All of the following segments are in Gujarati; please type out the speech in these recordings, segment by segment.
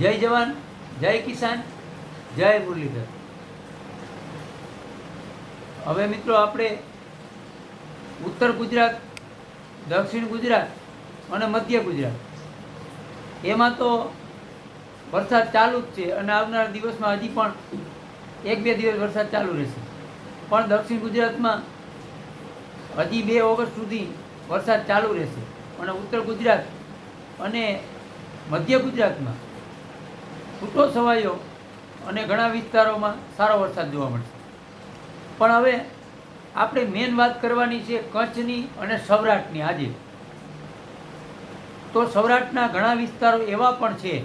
જય જવાન, જય કિસાન, જય મુરલીધર. હવે મિત્રો આપણે ઉત્તર ગુજરાત, દક્ષિણ ગુજરાત અને મધ્ય ગુજરાત. એમાં તો વરસાદ ચાલુ જ છે અને આવનારા દિવસમાં હજી પણ એક બે દિવસ વરસાદ ચાલુ રહેશે. પણ દક્ષિણ ગુજરાતમાં હજી બે ઓગસ્ટ સુધી વરસાદ ચાલુ રહેશે. અને ઉત્તર ગુજરાત અને મધ્ય ગુજરાતમાં છૂટો છવાયો અને ઘણા વિસ્તારોમાં સારો વરસાદ જોવા મળશે. પણ હવે આપણે મેન વાત કરવાની છે કચ્છની અને સૌરાષ્ટ્રની આજે. તો સૌરાષ્ટ્રના ઘણા વિસ્તારો એવા પણ છે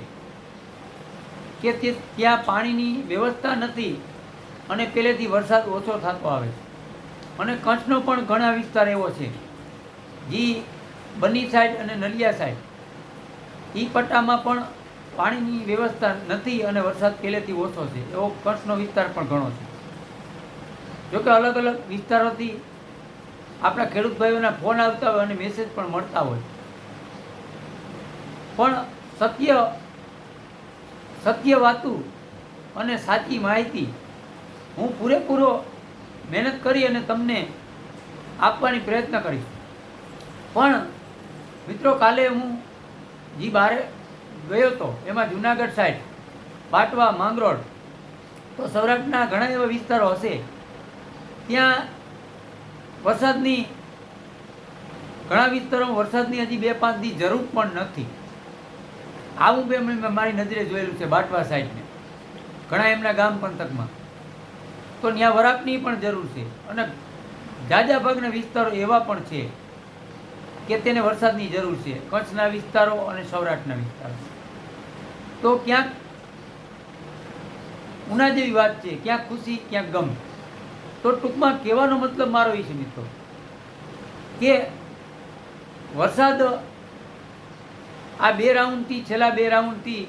કે તે ત્યાં પાણીની વ્યવસ્થા નથી અને પહેલેથી વરસાદ ઓછો થતો આવે છે. અને કચ્છનો પણ ઘણા વિસ્તાર એવો છે. જે બની સાઈડ અને નલિયા સાઈડ. એ પટ્ટામાં પણ પાણીની વ્યવસ્થા નથી અને વરસાદ પહેલેથી ઓછો છે, એવો કચ્છનો વિસ્તાર પણ ઘણો છે. જોકે અલગ અલગ વિસ્તારોથી આપણા ખેડૂત ભાઈઓના ફોન આવતા હોય અને મેસેજ પણ મળતા હોય. પણ સત્ય સત્ય વાતું અને સાચી માહિતી હું પૂરેપૂરો મહેનત કરી અને તમને આપવાની પ્રયત્ન કરીશ. પણ મિત્રો, કાલે હું જી બારે ગયો હતો એમાં જુનાગઢ સાઈડ, બાટવા, માંગરોળ, તો સૌરાષ્ટ્રના ઘણા એવા વિસ્તારો હશે. ત્યાં વરસાદની, ઘણા વિસ્તારોમાં વરસાદની હજી બે પાંચ દી જરૂર પણ નથી. આવું બે મેં મારી નજરે જોયેલું છે બાટવા સાઈડને. ઘણા એમના ગામ પંથકમાં. તો ત્યાં વરાપની પણ જરૂર છે અને જાજા ભાગના વિસ્તારો એવા પણ છે કે તેને વરસાદની જરૂર છે. કચ્છના વિસ્તારો અને સૌરાષ્ટ્રના વિસ્તારો. તો ક્યાંક ઉના જેવી વાત છે ક્યાંક ખુશી ક્યાંક ગમ. તો ટૂંકમાં કહેવાનો મતલબ મારો એ છે મિત્રો, કે વરસાદ આ બે રાઉન્ડથી, છેલ્લા બે રાઉન્ડથી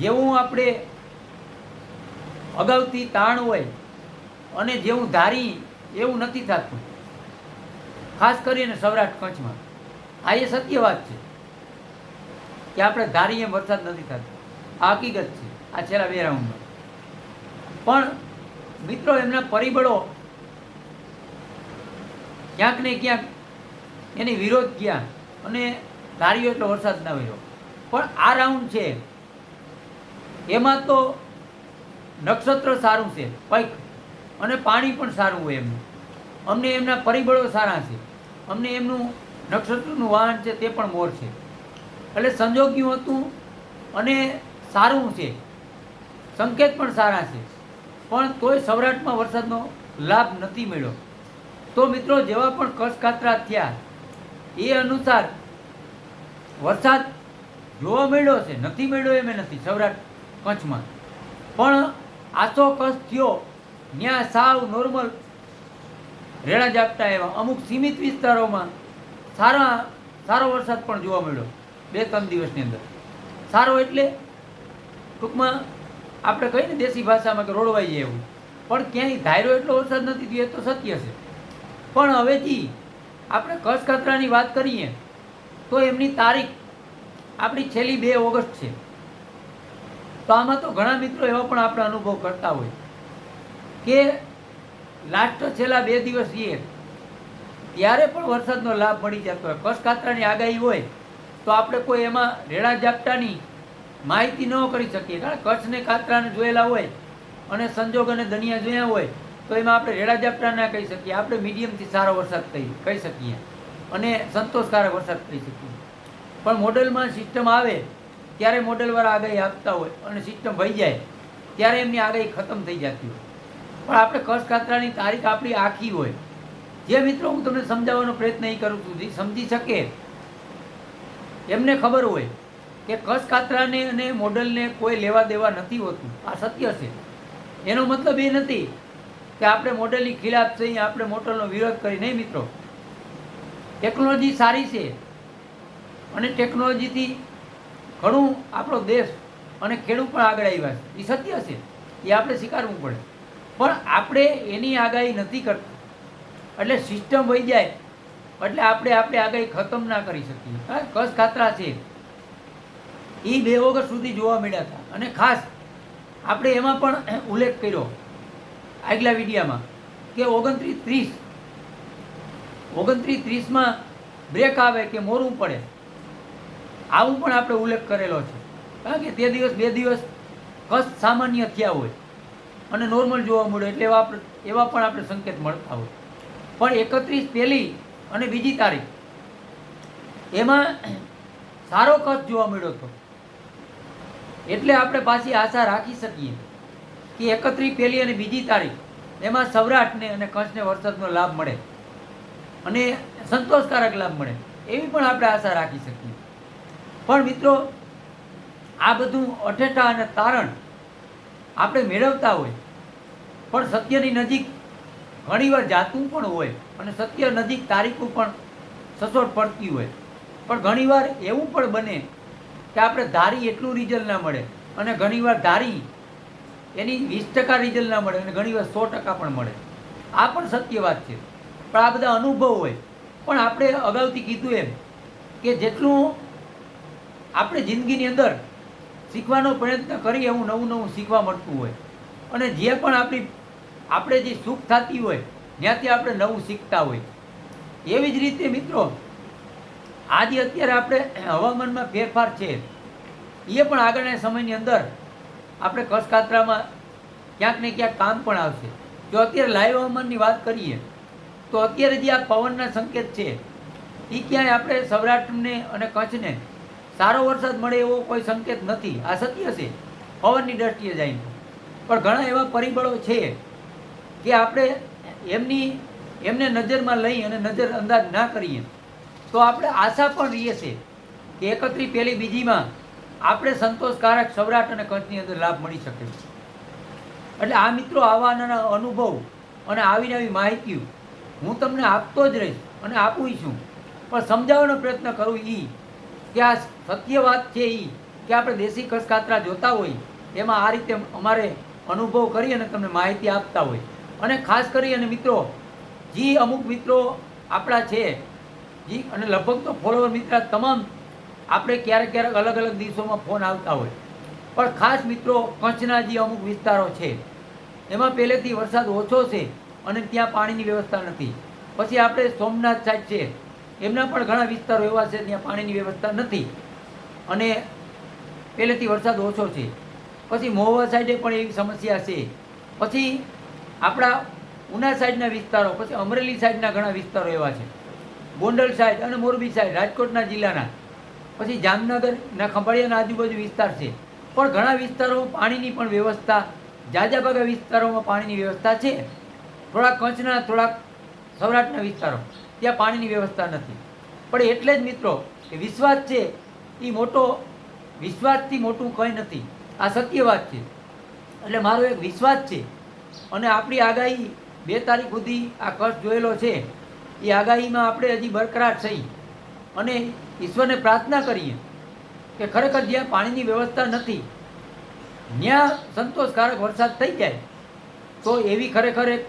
જેવું આપણે અગાઉથી તાણ હોય અને જેવું ધારી એવું નથી થતું. ખાસ કરીને સૌરાષ્ટ્ર કચ્છમાં. આ એ સત્ય વાત છે કે આપણે ધારીએ વરસાદ નથી થતો. આ હકીકત છે. આ છેલ્લા બે રાઉન્ડમાં પણ મિત્રો, એમના પરિબળો ક્યાંક ને ક્યાંક એની વિરોધ ક્યાં અને ધાર્યો એટલો વરસાદ ના આવ્યો પણ આ રાઉન્ડ છે, એમાં તો નક્ષત્ર સારું છે, પૈક. અને પાણી પણ સારું હોય એમનું. અમને એમના પરિબળો સારા છે. અમને એમનું નક્ષત્રનું વાહન છે તે પણ મોર છે. એટલે સંજોગ્યું હતું અને સારું છે. સંકેત પણ સારા છે. પણ તોય સૌરાષ્ટ્રમાં વરસાદનો લાભ નથી મળ્યો. તો મિત્રો, જેવા પણ કચ્છ કાતરા થયા, એ અનુસાર વરસાદ જોવા મળ્યો છે. નથી મળ્યો એમ નથી, સૌરાષ્ટ્ર કચ્છમાં. પણ આસો કચ્છ થયો ત્યાં સાવ નોર્મલ રેણા જાપતા એવા. અમુક સીમિત વિસ્તારોમાં સારા, સારો વરસાદ પણ જોવા મળ્યો બે, ત્રણ દિવસની અંદર. સારો એટલે ટૂંકમાં આપણે કહીએ ને દેશી ભાષામાં કે રોડવાઈ જાય એવું. પણ ક્યાંય ધાર્યો એટલો વરસાદ નથી થયો એ તો સત્ય છે. પણ હવેથી આપણે કચ્છ કચરાની વાત કરીએ તો એમની તારીખ આપણી છેલ્લી બે ઓગસ્ટ છે. તો આમાં તો ઘણા મિત્રો એવા પણ આપણે અનુભવ કરતા હોય કે લાસ્ટ છેલ્લા બે દિવસ એ ત્યારે પણ વરસાદનો લાભ મળી જતો હોય. કચ્છ કાતરાની આગાહી હોય તો આપણે કોઈ એમાં રેડા ઝાપટાની માહિતી ન કરી શકીએ. કારણ કચ્છ ને કાતરાને જોયેલા હોય અને સંજોગ અને દનિયા જોયા હોય, તો એમાં આપણે રેડા ઝાપટા ના કહી શકીએ. આપણે મીડિયમથી સારો વરસાદ કહી કહી શકીએ. અને સંતોષકારક વરસાદ કહી શકીએ. પણ મોડેલમાં સિસ્ટમ આવે, ત્યારે મોડેલવાળા આગાહી આપતા હોય અને સિસ્ટમ ભઈ જાય, ત્યારે એમની આગાહી ખતમ થઈ જતી હોય. પણ આપણે કચ્છ કાતરાની તારીખ આપણી આખી હોય. જે મિત્રો હું તમને સમજાવવાનો પ્રયત્ન એ કરું છું સમજી શકે, એમને ખબર હોય કે કચ્છ કાતરાને અને મોડલને કોઈ લેવા દેવા નથી હોતું. આ સત્ય છે. એનો મતલબ એ નથી કે આપણે મોડલની ખિલાફ થઈ આપણે મોડલનો વિરોધ કરી નહીં મિત્રો. ટેકનોલોજી સારી છે. અને ટેકનોલોજીથી ઘણું આપણો દેશ અને ખેડૂત પણ આગળ આવ્યા છે. એ સત્ય છે. એ આપણે સ્વીકારવું પડે. પણ આપણે એની આગાહી નથી કરતા. એટલે સિસ્ટમ વહી જાય. એટલે આપણે આપણે આગાહી ખતમ ના કરી શકીએ. કસ ખાતરા છે. એ બે ઓગસ્ટ સુધી જોવા મળ્યા હતા. અને ખાસ આપણે એમાં પણ ઉલ્લેખ કર્યો આગલા વિડીયામાં કે ઓગણત્રીસ ત્રીસ, ઓગણત્રીસ ત્રીસમાં બ્રેક આવે કે મોરું પડે, આવું પણ આપણે ઉલ્લેખ કરેલો છે. કારણ કે તે દિવસ બે દિવસ કસ સામાન્ય થયા હોય અને નોર્મલ જોવા મળે એટલે એવા એવા પણ આપણે સંકેત મળતા હોય. પણ એકત્રીસ પહેલી અને બીજી તારીખ, એમાં સારો કચ્છ જોવા મળ્યો હતો. એટલે આપણે પાછી આશા રાખી શકીએ કે એકત્રીસ પહેલી અને બીજી તારીખ, એમાં સૌરાષ્ટ્રને અને કચ્છને વરસાદનો લાભ મળે અને સંતોષકારક લાભ મળે, એવી પણ આપણે આશા રાખી શકીએ. પણ મિત્રો, આ બધું અઠેઠા અને તારણ આપણે મેળવતા હોય, પણ સત્યની નજીક ઘણીવાર જાતું પણ હોય અને સત્ય નજીક તારીખો પણ સચોટ પડતી હોય. પણ ઘણીવાર એવું પણ બને કે આપણે ધારી એટલું રિઝલ્ટ ના મળે. અને ઘણીવાર ધારી એની વીસ ટકા રિઝલ્ટ ના મળે અને ઘણીવાર સો ટકા પણ મળે. આ પણ સત્ય વાત છે. પણ આ બધા અનુભવ હોય. પણ આપણે અગાઉથી કીધું એમ કે જેટલું આપણે જિંદગીની અંદર શીખવાનો પ્રયત્ન કરીએ એવું નવું નવું શીખવા મળતું હોય. અને જે પણ આપણી, આપણે જે સુખ થતી હોય, ત્યાંથી આપણે નવું શીખતા હોય. એવી જ રીતે મિત્રો આજે અત્યારે આપણે હવામાનમાં ફેરફાર છે. એ પણ આગળના સમયની અંદર આપણે કસકાતરામાં ક્યાંક ને ક્યાંક કામ પણ આવશે. જો અત્યારે લાઈવ હવામાનની વાત કરીએ, તો અત્યારે જે આ પવનના સંકેત છે એ ક્યાંય આપણે સૌરાષ્ટ્રને અને કચ્છને સારો વરસાદ મળે એવો કોઈ સંકેત નથી. આ સત્ય છે. પવનની દ્રષ્ટિએ જઈને. પણ ઘણા એવા પરિબળો છે કે આપણે એમની, એમને નજરમાં લઈ અને નજર અંદાજ ના કરીએ. તો આપણે આશા પણ રહીએ છે કે એકત્રી પહેલી બીજીમાં આપણે સંતોષકારક સૌરાષ્ટ્ર અને કચ્છની અંદર લાભ મળી શકે. એટલે આ મિત્રો આવા અનુભવ અને આવી નવી માહિતી હું તમને આપતો જ રહીશ અને આપું છું. પણ સમજાવવાનો પ્રયત્ન કરું એ કે આ સત્ય વાત છે એ કે આપણે દેશી કસકાતરા જોતા હોય એમાં આ રીતે અમારે અનુભવ કરી અને તમને માહિતી આપતા હોય. અને ખાસ કરી અને મિત્રો, જે અમુક મિત્રો આપણા છે જી, અને લગભગ તો ફોલોવર મિત્ર તમામ આપણે ક્યારેક ક્યારેક અલગ અલગ દિવસોમાં ફોન આવતા હોય. પણ ખાસ મિત્રો કચ્છના જે અમુક વિસ્તારો છે. એમાં પહેલેથી વરસાદ ઓછો છે અને ત્યાં પાણીની વ્યવસ્થા નથી. પછી આપણે સોમનાથ સાઈડ છે. એમના પણ ઘણા વિસ્તારો એવા છે ત્યાં પાણીની વ્યવસ્થા નથી. અને પહેલેથી વરસાદ ઓછો છે. પછી મહુવા સાઈડે પણ એવી સમસ્યા છે. પછી આપણા ઉના સાઈડના વિસ્તારો, પછી અમરેલી સાઈડના ઘણા વિસ્તારો એવા છે. ગોંડલ સાઈડ અને મોરબી સાઈડ, રાજકોટના જિલ્લાના. પછી જામનગરના ખંભાળિયાના આજુબાજુ વિસ્તાર છે. પણ ઘણા વિસ્તારોમાં પાણીની પણ વ્યવસ્થા જાજા ભાગા વિસ્તારોમાં પાણીની વ્યવસ્થા છે. થોડાક કચ્છના, થોડાક સૌરાષ્ટ્રના વિસ્તારો, ત્યાં પાણીની વ્યવસ્થા નથી. પણ એટલે જ મિત્રો કે વિશ્વાસ છે એ મોટો, વિશ્વાસથી મોટું કંઈ નથી. આ સત્ય વાત છે. એટલે મારો એક વિશ્વાસ છે. અને આપણી આગાહી બે તારીખ સુધી આ કચ્છ જોયેલો છે. એ આગાહીમાં આપણે હજી બરકરાર થઈ અને ઈશ્વરને પ્રાર્થના કરીએ કે ખરેખર જ્યાં પાણીની વ્યવસ્થા નથી ત્યાં સંતોષકારક વરસાદ થઈ જાય, તો એવી ખરેખર એક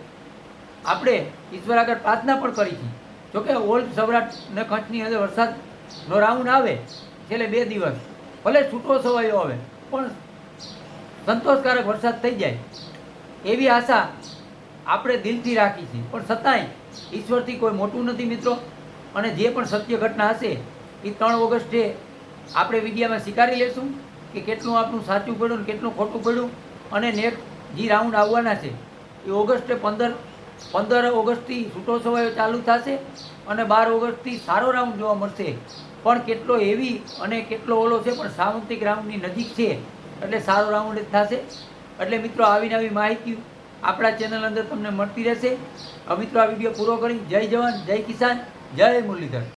આપણે ઈશ્વર આગળ પ્રાર્થના પણ કરી છે. જોકે ઓલ્ડ સૌરાષ્ટ્ર ને કચ્છની અંદર વરસાદનો રાઉન્ડ આવે છેલ્લે બે દિવસ, ભલે છૂટો સવાયો આવે, પણ સંતોષકારક વરસાદ થઈ જાય. એવી આશા આપણે દિલથી રાખી છે. પણ છતાંય ઈશ્વરથી કોઈ મોટું નથી મિત્રો. અને જે પણ સત્ય ઘટના હશે એ ત્રણ ઓગસ્ટે આપણે વિડીયામાં સ્વીકારી લેશું કે કેટલું આપણું સાચું પડ્યું ને કેટલું ખોટું પડ્યું. અને નેક્સ્ટ જે રાઉન્ડ આવવાના છે, એ ઓગસ્ટે પંદર પંદર ઓગસ્ટથી છૂટો સવાયો ચાલુ થશે અને બાર ઓગસ્ટથી સારો રાઉન્ડ જોવા મળશે. પણ કેટલો એવી અને કેટલો ઓલો છે, પણ સામંતિક રાઉન્ડની નજીક છે. એટલે સારો રાઉન્ડ જ થશે. એટલે મિત્રો આવીને આવી માહિતી આપણા ચેનલ અંદર તમને મળતી રહેશે. હવે મિત્રો આ વીડિયો પૂરો કરી. જય જવાન, જય કિસાન, જય મુરલીધર.